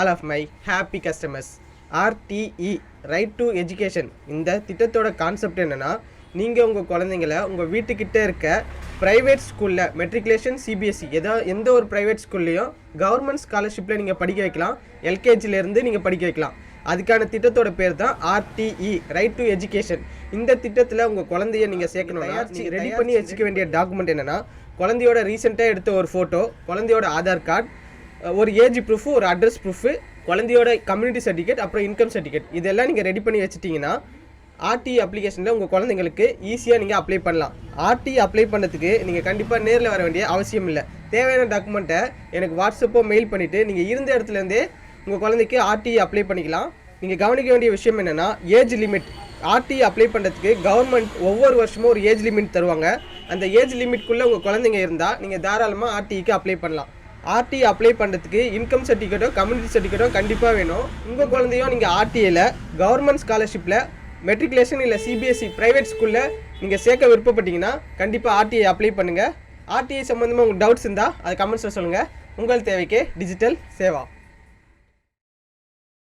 All of my happy customers. RTE right to education இந்த திட்டத்தோட concept என்னென்னா நீங்கள் உங்கள் குழந்தைங்கள உங்கள் வீட்டுக்கிட்ட இருக்க ப்ரைவேட் ஸ்கூலில் மெட்ரிகுலேஷன் சிபிஎஸ்சி ஏதோ எந்த ஒரு ப்ரைவேட் ஸ்கூல்லையும் கவர்மெண்ட் ஸ்காலர்ஷிப்பில் நீங்கள் படிக்க வைக்கலாம். எல்கேஜிலேருந்து நீங்கள் படிக்க வைக்கலாம். அதுக்கான திட்டத்தோட பேர் தான் ஆர்டிஇ ரைட் டு எஜுகேஷன் இந்த திட்டத்தில் உங்கள் குழந்தைய நீங்கள் சேர்க்கணும்னா ரெடி பண்ணி வச்சுக்க வேண்டிய டாக்குமெண்ட் என்னென்னா குழந்தையோட ரீசெண்டாக எடுத்த ஒரு ஃபோட்டோ குழந்தையோட ஆதார் கார்டு ஒரு ஏஜ் ப்ரூஃபு ஒரு அட்ரஸ் ப்ரூஃபு குழந்தையோட கம்யூனிட்டி சர்டிஃபிகேட் அப்புறம் இன்கம் சர்டிஃபிகேட் இதெல்லாம் நீங்கள் ரெடி பண்ணி வச்சுட்டிங்கன்னா ஆர்டி அப்ளிகேஷனில் உங்கள் குழந்தைங்களுக்கு ஈஸியாக நீங்கள் அப்ளை பண்ணலாம். ஆர்டி அப்ளை பண்ணதுக்கு நீங்கள் கண்டிப்பாக நேரில் வர வேண்டிய அவசியம் இல்லை. தேவையான டாக்குமெண்ட்டை எனக்கு வாட்ஸ்அப்போ மெயில் பண்ணிவிட்டு நீங்கள் இருந்த இடத்துலேருந்தே உங்கள் குழந்தைக்கு ஆர்டி அப்ளை பண்ணிக்கலாம். நீங்கள் கவனிக்க வேண்டிய விஷயம் என்னென்னா ஏஜ் லிமிட் ஆர்டி அப்ளை பண்ணுறதுக்கு கவர்மெண்ட் ஒவ்வொரு வருஷமும் ஒரு ஏஜ் லிமிட் தருவாங்க. அந்த ஏஜ் லிமிட்குள்ளே உங்கள் குழந்தைங்க இருந்தால் நீங்கள் தாராளமாக ஆர்டிக்கு அப்ளை பண்ணலாம். ஆர்டி அப்ளை பண்ணுறதுக்கு இன்கம் சர்டிஃபிகேட்டோ கம்யூனிட்டி சர்டிஃபிகேட்டோ கண்டிப்பாக வேணும். உங்கள் குழந்தையும் நீங்கள் ஆர்டிஏல கவர்மெண்ட் ஸ்காலர்ஷிப்பில் மெட்ரிகுலேஷன் இல்லை சிபிஎஸ்சி ப்ரைவேட் ஸ்கூலில் நீங்கள் சேர்க்க விருப்பப்பட்டீங்கன்னா கண்டிப்பாக ஆர்டிஐ அப்ளை பண்ணுங்கள் ஆர்டிஐ சம்மந்தமாக உங்களுக்கு டவுட்ஸ் இருந்தால் அது கமெண்ட்ஸில் சொல்லுங்கள் உங்கள் தேவைக்கு டிஜிட்டல் சேவா.